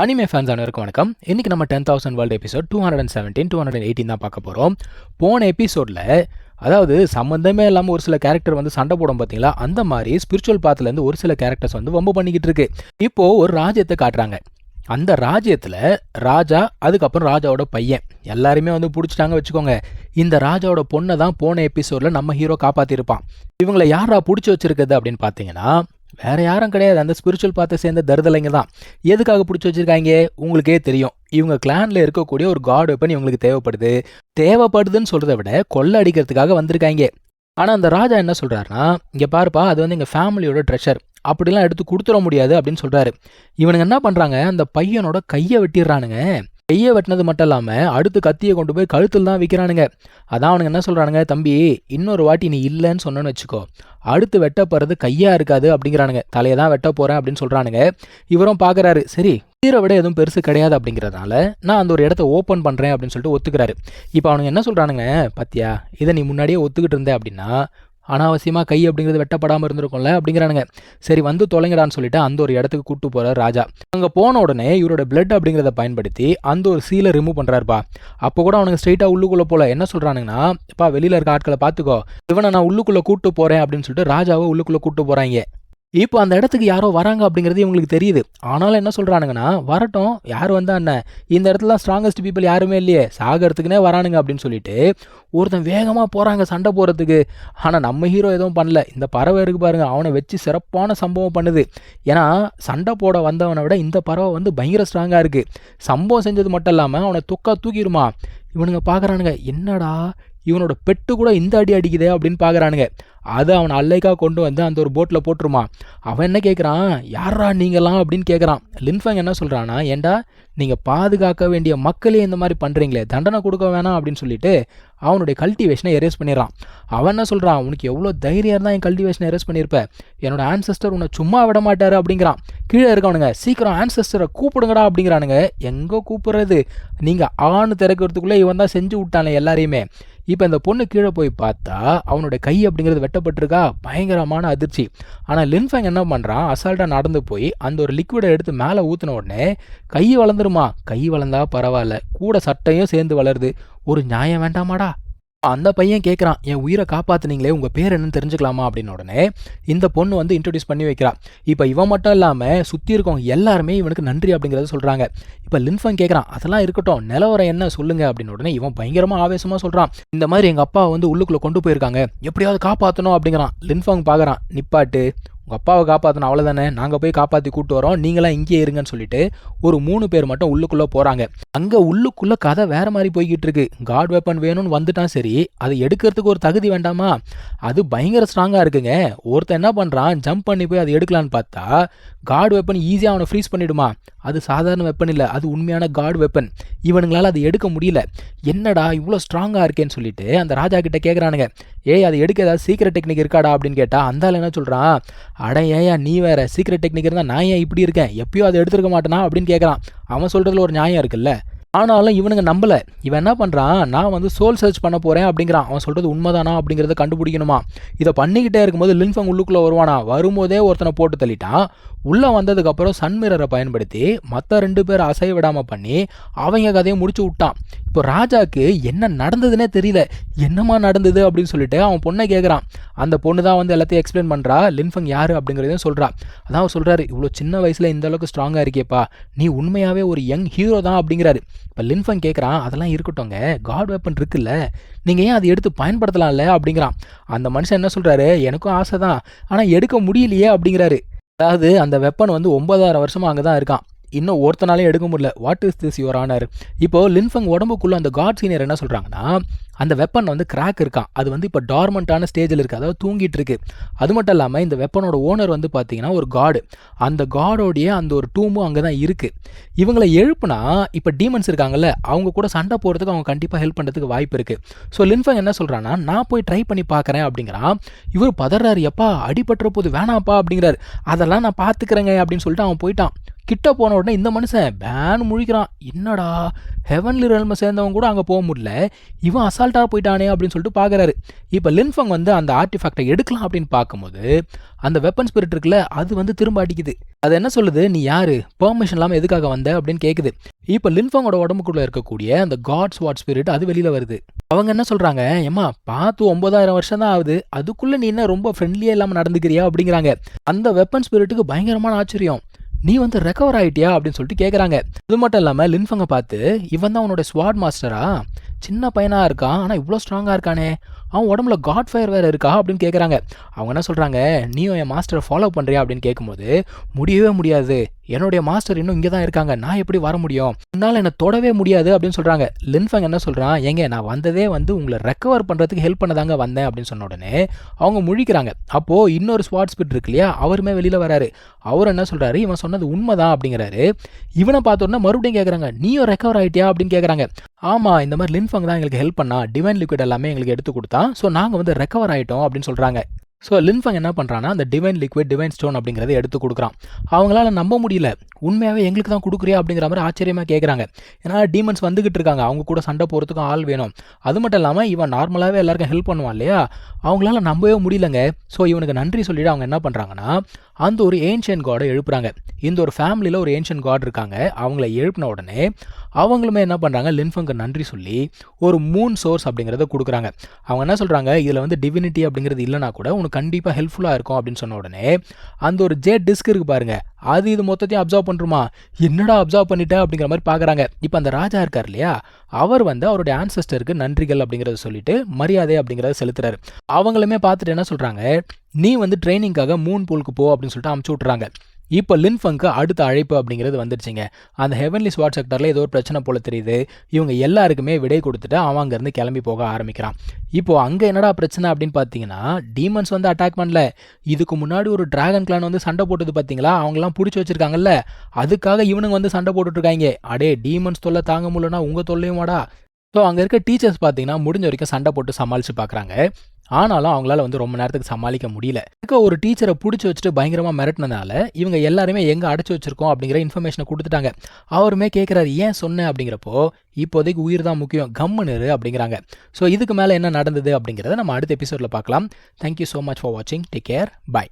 Anime fans அனைவருக்கும் வணக்கம். இன்றைக்கி நம்ம ten thousand world episode two hundred and seventeen two hundred eighteen தான் பார்க்க போகிறோம் போன எபிசோடில் அதாவது சம்மந்தமே இல்லாமல் ஒரு சில கேரக்டர் வந்து சண்டை போடும் பார்த்தீங்களா அந்த மாதிரி ஸ்பிரிச்சுவல் பாத்துலேருந்து ஒரு சில கேரக்டர்ஸ் வந்து வம்பு பண்ணிக்கிட்டு இருக்கு. இப்போது ஒரு ராஜ்யத்தை காட்டுறாங்க. அந்த ராஜ்யத்தில் ராஜா அதுக்கப்புறம் ராஜாவோட பையன். எல்லாருமே வந்து பிடிச்சிட்டாங்க வச்சுக்கோங்க. இந்த ராஜாவோட பொண்ணை தான் போன எபிசோடில் நம்ம ஹீரோ காப்பாற்றிருப்பான் இவங்களை யாரா பிடிச்சி வச்சிருக்குது அப்படின்னு பார்த்தீங்கன்னா வேறு யாரும் கிடையாது. அந்த ஸ்பிரிச்சுவல் பார்த்து சேர்ந்த தருதலைங்க தான். எதுக்காக பிடிச்சி வச்சிருக்காங்க? உங்களுக்கே தெரியும். இவங்க கிளானில் இருக்கக்கூடிய ஒரு காட் வெப்பன் இவங்களுக்கு தேவைப்படுது. தேவைப்படுதுன்னு சொல்றதை விட கொள்ள அடிக்கிறதுக்காக வந்திருக்காங்க. ஆனால் அந்த ராஜா என்ன சொல்கிறாருன்னா இங்கே பாருப்பா அது வந்து எங்கள் ஃபேமிலியோட ட்ரெஷர் அப்படிலாம் எடுத்து கொடுத்துட முடியாது அப்படின்னு சொல்கிறாரு இவனுங்க என்ன பண்ணுறாங்க அந்த பையனோட கையை வெட்டிடுறானுங்க. கையை வெட்டினது மட்டும் இல்லாமல் அடுத்து கத்தியை கொண்டு போய் கழுத்தில் தான் விற்கிறானுங்க அதான் அவனுங்க என்ன சொல்கிறானுங்க தம்பி இன்னொரு வாட்டி நீ இல்லைன்னு சொன்னேன்னு வச்சுக்கோ. அடுத்து வெட்ட போகிறது கையாக இருக்காது அப்படிங்கிறானுங்க. தலையை தான் வெட்ட போகிறேன் அப்படின்னு சொல்கிறானுங்க இவரும் பார்க்குறாரு சரி தீரை விட எதுவும் பெருசு கிடையாது அப்படிங்கிறதுனால நான் அந்த ஒரு இடத்த ஓப்பன் பண்ணுறேன் அப்படின்னு சொல்லிட்டு ஒத்துக்கிறாரு. இப்போ அவனுங்க என்ன சொல்கிறானுங்க பத்தியா இதை நீ முன்னாடியே ஒத்துக்கிட்டு இருந்த அப்படின்னா அனாவசியமாக கை அப்படிங்கிறது வெட்டப்படாமல் இருந்திருக்கும்ல அப்படிங்கிறானுங்க. சரி வந்து தொலைங்கடான்னு சொல்லிட்டு அந்த ஒரு இடத்துக்கு கூட்டு போகிறார் ராஜா. அங்கே போன உடனே இவரோட பிளட் அப்படிங்கிறத பயன்படுத்தி அந்த ஒரு சீலை ரிமூவ் பண்ணுறாருப்பா அப்போ கூட அவனுக்கு ஸ்ட்ரைட்டாக உள்ளுக்குள்ளே போல. என்ன சொல்கிறானுங்கன்னா இப்போ வெளியில் இருக்க ஆட்களை பார்த்துக்கோ இவனை நான் உள்ளுக்குள்ளே கூட்டு போகிறேன் அப்படின்னு சொல்லிட்டு ராஜாவை உள்ளுக்குள்ளே கூட்டு போகிறாங்க இப்போ அந்த இடத்துக்கு யாரோ வராங்க அப்படிங்கிறது இவங்களுக்கு தெரியுது. ஆனாலும் என்ன சொல்கிறானுங்கன்னா வரட்டும் யார் வந்தா என்ன? இந்த இடத்துல ஸ்ட்ராங்கஸ்ட் பீப்புள் யாருமே இல்லையே. சாகிறதுக்குனே வரானுங்க அப்படின்னு சொல்லிட்டு ஒருத்தன் வேகமாக போகிறாங்க சண்டை போகிறதுக்கு ஆனால் நம்ம ஹீரோ எதுவும் பண்ணல. இந்த பறவை இருக்கு பாருங்க அவனை வச்சு சிறப்பான சம்பவம் பண்ணுது. ஏன்னா சண்டை போட வந்தவனை விட இந்த பறவை வந்து பயங்கர ஸ்ட்ராங்காக இருக்குது சம்பவம் செஞ்சது மட்டும் இல்லாமல் அவனை துக்கா தூக்கிடுமா? இவனுங்க பார்க்குறானுங்க என்னடா இவனோட பெட்டு கூட இந்த அடி அடிக்குதே அப்படின்னு பார்க்குறானுங்க அதை அவன் அல்லைக்காக கொண்டு வந்து அந்த ஒரு போட்டில் போட்டுருமா. அவன் என்ன கேட்குறான் யாரா நீங்களாம் அப்படின்னு கேட்குறான் லின்ஃபங் என்ன சொல்கிறான்னா ஏண்டா நீங்கள் பாதுகாக்க வேண்டிய மக்களே இந்த மாதிரி பண்ணுறீங்களே தண்டனை கொடுக்க வேணாம் அப்படின்னு சொல்லிட்டு அவனுடைய கல்டிவேஷனை எரேஸ் பண்ணிடுறான். அவன் என்ன சொல்கிறான் உனக்கு எவ்வளோ தைரியம் இருந்தால் என் கல்டிவேஷனை எரேஸ் பண்ணியிருப்ப. என்னோட ஆன்சஸ்டர் உன்னை சும்மா விட மாட்டார் அப்படிங்கிறான். கீழே இருக்கவனுங்க சீக்கிரம் ஆன்சஸ்டரை கூப்பிடுங்கடா அப்படிங்கிறானுங்க. எங்கே கூப்பிடுறது? நீங்கள் ஆண் திறக்கிறதுக்குள்ளே இவன் தான் செஞ்சு விட்டானே எல்லாரையுமே. இப்போ இந்த பொண்ணு கீழே போய் பார்த்தா அவனோட கை அப்படிங்கிறது வெட்டப்பட்டிருக்கா? பயங்கரமான அதிர்ச்சி. ஆனால் லின்ஃபேங் என்ன பண்ணுறான் அசால்ட்டாக நடந்து போய் அந்த ஒரு லிக்விடை எடுத்து மேலே ஊற்றின உடனே கை வளர்ந்துருமா? கை வளர்ந்தா பரவாயில்ல. கூட சட்டையும் சேர்ந்து வளருது. ஒரு நியாயம் வேண்டாமாடா? அந்த பையன் கேட்குறான் என் உயிரை காப்பாற்றுனீங்களே உங்கள் பேர் என்னன்னு தெரிஞ்சுக்கலாமா? அப்படின்னு உடனே இந்த பொண்ணு வந்து இன்ட்ரடியூஸ் பண்ணி வைக்கிறா. இப்போ இவன் மட்டும் இல்லாமல் சுற்றி இருக்கவங்க எல்லாருமே இவனுக்கு நன்றி அப்படிங்கிறத சொல்கிறாங்க இப்போ லின்ஃபன் கேட்குறான் அதெல்லாம் இருக்கட்டும் நிலவரம் என்ன சொல்லுங்க? அப்படின்னு உடனே இவன் பயங்கரமாக ஆவேசமாக சொல்கிறான் இந்த மாதிரி எங்கள் அப்பா வந்து உள்ளுக்குள்ளே கொண்டு போயிருக்காங்க. எப்படியாவது காப்பாற்றணும் அப்படிங்கிறான். லின்ஃபங் பார்க்குறான் நிப்பாட்டு உங்கள் அப்பாவை காப்பாற்றணும் அவ்வளோதானே நாங்கள் போய் காப்பாற்றி கூட்டு வரோம். நீங்களாம் இங்கேயே இருங்கன்னு சொல்லிட்டு ஒரு மூணு பேர் மட்டும் உள்ளுக்குள்ளே போகிறாங்க அங்கே உள்ளுக்குள்ளே கதை வேற மாதிரி போய்கிட்டு இருக்கு. காட் வெப்பன் வேணும்னு வந்துட்டான் சரி. அதை எடுக்கிறதுக்கு ஒரு தகுதி வேண்டாமா? அது பயங்கர ஸ்ட்ராங்காக இருக்குங்க. ஒருத்தன் என்ன பண்ணுறான் ஜம்ப் பண்ணி போய் அதை எடுக்கலான்னு பார்த்தா காட் வெப்பன் ஈஸியாக அவனை ஃப்ரீஸ் பண்ணிவிடுமா அது சாதாரண வெப்பன் இல்லை. அது உண்மையான காட் வெப்பன் இவனுங்களால் அதை எடுக்க முடியல. என்னடா இவ்வளோ ஸ்ட்ராங்காக இருக்கேன்னு சொல்லிட்டு அந்த ராஜா கிட்ட கேட்குறானுங்க ஏய் அதை எடுக்க ஏதாவது சீக்கிரட் டெக்னிக் இருக்காடா அப்படின்னு கேட்டால் அந்த என்ன சொல்கிறான் அட ஏயா நீ வேற சீக்ரெட் டெக்னிக் இருந்தால் நான் ஏன் இப்படி இருக்கேன்? எப்பயோ அதை எடுத்துருக்க மாட்டேனா? அப்படின்னு கேட்குறான் அவன் சொல்கிறதுல ஒரு நியாயம் இருக்குல்ல? ஆனாலும் இவனுங்க நம்பலை. இவன் என்ன பண்ணுறான் நான் வந்து சோல் சர்ச் பண்ண போகிறேன் அப்படிங்கிறான். அவன் சொல்கிறது உண்மைதானா அப்படிங்கிறத கண்டுபிடிக்கணுமா? இதை பண்ணிக்கிட்டே இருக்கும்போது லின்ஃபங் உள்ளுக்குள்ளே வருவானா? வரும்போதே ஒருத்தனை போட்டு தள்ளிட்டான். உள்ளே வந்ததுக்கப்புறம் சன்மிரரை பயன்படுத்தி மற்ற ரெண்டு பேர் அசைய விடாமல் பண்ணி அவங்க கதையை முடிச்சு விட்டான். இப்போ ராஜாக்கு என்ன நடந்ததுன்னே தெரியல. என்னமா நடந்தது அப்படின்னு சொல்லிட்டு அவன் பொண்ணை கேட்குறான் அந்த பொண்ணு தான் வந்து எல்லாத்தையும் எக்ஸ்பிளைன் பண்ணுறா லின்ஃபங் யார் அப்படிங்கிறதையும் சொல்கிறா அதான் அவர் சொல்கிறாரு இவ்வளோ சின்ன வயசில் இந்த அளவுக்கு ஸ்ட்ராங்காக இருக்கேப்பா நீ உண்மையாகவே ஒரு யங் ஹீரோ தான் அப்படிங்கிறாரு. இப்போ லின்ஃபங் கேட்குறான் அதெல்லாம் இருக்கட்டும்ங்க. காட் வெப்பன் இருக்குல்ல. நீங்கள் ஏன் அதை எடுத்து பயன்படுத்தலாம்ல? அப்படிங்கிறான். அந்த மனுஷன் என்ன சொல்கிறாரு எனக்கும் ஆசை தான். ஆனால் எடுக்க முடியலையே அப்படிங்கிறாரு. அதாவது அந்த வெப்பன் வந்து ஒன்பதாயிரம் வருஷமாக அங்கே தான் இருக்கான். இன்னும் ஒருத்தனாலையும் எடுக்க முடியல. What is this your honour இப்போ லின்ஃபங் உடம்புக்குள்ள அந்த காட் சீனியர் என்ன சொல்கிறாங்கன்னா அந்த வெப்பன் வந்து கிராக் இருக்கான். அது வந்து இப்போ டார்மெண்ட்டான ஸ்டேஜில் இருக்குது அதாவது தூங்கிட்டு இருக்கு. அது மட்டும் இல்லாமல் இந்த வெப்பனோட ஓனர் வந்து பார்த்தீங்கன்னா ஒரு காடு அந்த காடோடைய அந்த ஒரு டூமும் அங்கே தான் இருக்குது இவங்களை எழுப்புனா இப்போ டீமன்ஸ் இருக்காங்கல்ல அவங்க கூட சண்டை போகிறதுக்கு அவங்க கண்டிப்பாக ஹெல்ப் பண்ணுறதுக்கு வாய்ப்பு இருக்குது ஸோ லின்ஃபங் என்ன சொல்கிறான்னா நான் போய் ட்ரை பண்ணி பார்க்குறேன் அப்படிங்கிறான். இவர் பதறாரு எப்பா அடிபட்டுற போது வேணாப்பா அப்படிங்கிறார். அதெல்லாம் நான் பார்த்துக்கிறேங்க அப்படின்னு சொல்லிட்டு அவன் போயிட்டான். கிட்ட போன உடனே இந்த மனுஷன் பேன் முழிக்கிறான். என்னடா? ஹெவன்லி ரெல்மை சேர்ந்தவங்க கூட அங்கே போக முடியல. இவன் அசால்ட்டாக போயிட்டானே அப்படின்னு சொல்லிட்டு பார்க்குறாரு இப்போ லின்ஃபங் வந்து அந்த ஆர்டிஃபேக்டை எடுக்கலாம் அப்படின்னு பார்க்கும்போது அந்த வெப்பன் ஸ்பிரிட் இருக்குல்ல அது வந்து திரும்ப அடிக்குது. அது என்ன சொல்லுது? நீ யாரு? பெர்மிஷன் இல்லாமல் எதுக்காக வந்த? அப்படின்னு கேட்குது இப்போ லின்ஃபங்கோட உடம்புக்குள்ளே இருக்கக்கூடிய அந்த காட்ஸ் வாட் ஸ்பிரிட் அது வெளியில் வருது. அவங்க என்ன சொல்கிறாங்க ஏம்மா பார்த்து ஒம்பதாயிரம் வருஷம் தான் ஆகுது. அதுக்குள்ளே நீ என்ன ரொம்ப ஃப்ரெண்ட்லியாக இல்லாமல் நடந்துக்கிறியா அப்படிங்கிறாங்க. அந்த வெப்பன் ஸ்பிரிட்டுக்கு பயங்கரமான ஆச்சரியம். நீ வந்து ரெக்கவர் ஆயிட்டியா அப்படின்னு சொல்லிட்டு கேட்குறாங்க அது மட்டும் இல்லாமல் லின்ஃபங்கை பார்த்து இவன் தான் உன்னோட ஸ்வாட் மாஸ்டரா சின்ன பையனாக இருக்கான் ஆனால் இவ்வளோ ஸ்ட்ராங்காக இருக்கானே. அவன் உடம்புல காட் ஃபயர் வேறு இருக்கா அப்படின்னு கேட்குறாங்க அவங்க என்ன சொல்கிறாங்க நீயும் என் மாஸ்டரை ஃபாலோ பண்ணுறியா அப்படின்னு கேட்கும்போது முடியவே முடியாது. என்னுடைய மாஸ்டர் இன்னும் இங்கே தான் இருக்காங்க. நான் எப்படி வர முடியும்? என்னால் என்னை தொடவே முடியாது. அப்படின்னு சொல்கிறாங்க லின்ஃபங் என்ன சொல்கிறான் ஏங்க நான் வந்ததே வந்து உங்களை ரெக்கவர் பண்ணுறதுக்கு ஹெல்ப் பண்ணதாங்க வந்தேன். அப்படின்னு சொன்ன உடனே அவங்க முழிக்கிறாங்க. அப்போது இன்னொரு ஸ்பாட் ஸ்பிட் இருக்கு இல்லையா? அவருமே வெளியில் வராரு. அவர் என்ன சொல்கிறாரு இவன் சொன்னது உண்மைதான் அப்படிங்கிறாரு. இவனை பார்த்த மறுபடியும் கேட்குறாங்க நீயும் ரெக்கவர் ஆகிட்டியா அப்படின்னு கேட்குறாங்க ஆமாம் இந்த மாதிரி லின்ஃபங் தான் எங்களுக்கு ஹெல்ப் பண்ணா. டிவைன் லிக்விட் எல்லாமே எங்களுக்கு எடுத்து கொடுத்தா கொடுத்தான் ஸோ நாங்கள் வந்து ரெக்கவர் ஆகிட்டோம் அப்படின்னு சொல்கிறாங்க ஸோ லின்ஃபங் என்ன பண்ணுறான்னா அந்த டிவைன் லிக்விட் டிவைன் ஸ்டோன் அப்படிங்கிறத எடுத்து கொடுக்குறான். அவங்களால நம்ப முடியல. உண்மையாகவே எங்களுக்கு தான் கொடுக்குறியா அப்படிங்கிற மாதிரி ஆச்சரியமாக கேட்குறாங்க ஏன்னா டீமன்ஸ் வந்துகிட்டு இருக்காங்க. அவங்க கூட சண்டை போகிறதுக்கும் ஆள் வேணும். அது மட்டும் இல்லாமல் இவன் நார்மலாகவே எல்லாருக்கும் ஹெல்ப் பண்ணுவான் இல்லையா? அவங்களால நம்பவே முடியலங்க. ஸோ இவனுக்கு நன்றி சொல்லிவிட்டு அவங்க என்ன பண்ணுறாங்கன்னா அந்த ஒரு ஏன்ஷியன் காடை எழுப்புறாங்க. இந்த ஒரு ஃபேமிலியில் ஒரு ஏன்ஷியன் காட் இருக்காங்க. அவங்கள எழுப்பின உடனே அவங்களுமே என்ன பண்ணுறாங்க லின்ஃபங்கு நன்றி சொல்லி ஒரு மூன் சோர்ஸ் அப்படிங்கிறத கொடுக்குறாங்க. அவங்க என்ன சொல்கிறாங்க இதில் வந்து டிவினிட்டி அப்படிங்கிறது இல்லைனா கூட உனக்கு கண்டிப்பாக ஹெல்ப்ஃபுல்லாக இருக்கும் அப்படின்னு சொன்ன உடனே அந்த ஒரு ஜே டிஸ்க் இருக்கு பாருங்க. அது இது மொத்தத்தையும் அப்சர்வ் பண்ணுமா என்னடா அப்சர்வ் பண்ணிட்டேன் அப்படிங்கிற மாதிரி பார்க்குறாங்க இப்போ அந்த ராஜா இருக்கார் இல்லையா? அவர் வந்து அவருடைய ஆன்சஸ்டருக்கு நன்றிகள் அப்படிங்கிறத சொல்லிட்டு மரியாதை அப்படிங்கிறத செலுத்துறாரு. அவங்களுமே பார்த்துட்டு என்ன சொல்கிறாங்க நீ வந்து ட்ரைனிங்காக மூன் போலுக்கு போ அப்படின்னு சொல்லிட்டு அமுச்சு விட்றாங்க இப்போ லின்ஃபங்க்கு அடுத்த அழைப்பு அப்படிங்கிறது வந்துடுச்சுங்க. அந்த ஹெவன்லி ஸ்வாட் செக்டரில் ஏதோ ஒரு பிரச்சனை போல தெரியுது. இவங்க எல்லாருக்குமே விடை கொடுத்துட்டு அவன் அங்கேருந்து கிளம்பி போக ஆரம்பிக்கிறான். இப்போ அங்கே என்னடா பிரச்சனை அப்படின்னு பார்த்தீங்கன்னா டீமன்ஸ் வந்து அட்டாக் பண்ணல. இதுக்கு முன்னாடி ஒரு டிராகன் கிளான் வந்து சண்டை போட்டது பார்த்தீங்களா அவங்களாம் பிடிச்சி வச்சிருக்காங்கல்ல. அதுக்காக இவனுங்க வந்து சண்டை போட்டுட்ருக்காங்க அடே டீமன்ஸ் தொல்லை தாங்க முடியலன்னா உங்கள் தொல்லையும் வாடா. ஸோ அங்கே இருக்க டீச்சர்ஸ் பார்த்தீங்கன்னா முடிஞ்ச வரைக்கும் சண்டை போட்டு சமாளித்து பார்க்குறாங்க ஆனாலும் அவங்களால வந்து ரொம்ப நேரத்துக்கு சமாளிக்க முடியல. இருக்க ஒரு டீச்சரை பிடிச்சி வச்சுட்டு பயங்கரமாக மிரட்டினதால இவங்க எல்லாருமே எங்கே அடைச்சி வச்சிருக்கோம் அப்படிங்கிற இன்ஃபர்மேஷனை கொடுத்துட்டாங்க. அவருமே கேட்குறாரு ஏன் சொன்னேன் அப்படிங்கிறப்போ இப்போதைக்கு உயிர் தான் முக்கியம். கம்முனு அப்படிங்கிறாங்க. ஸோ இதுக்கு மேலே என்ன நடந்தது அப்படிங்கிறத நம்ம அடுத்த எபிசோடில் பார்க்கலாம் thank you so much for வாட்சிங் டேக் கேர் பை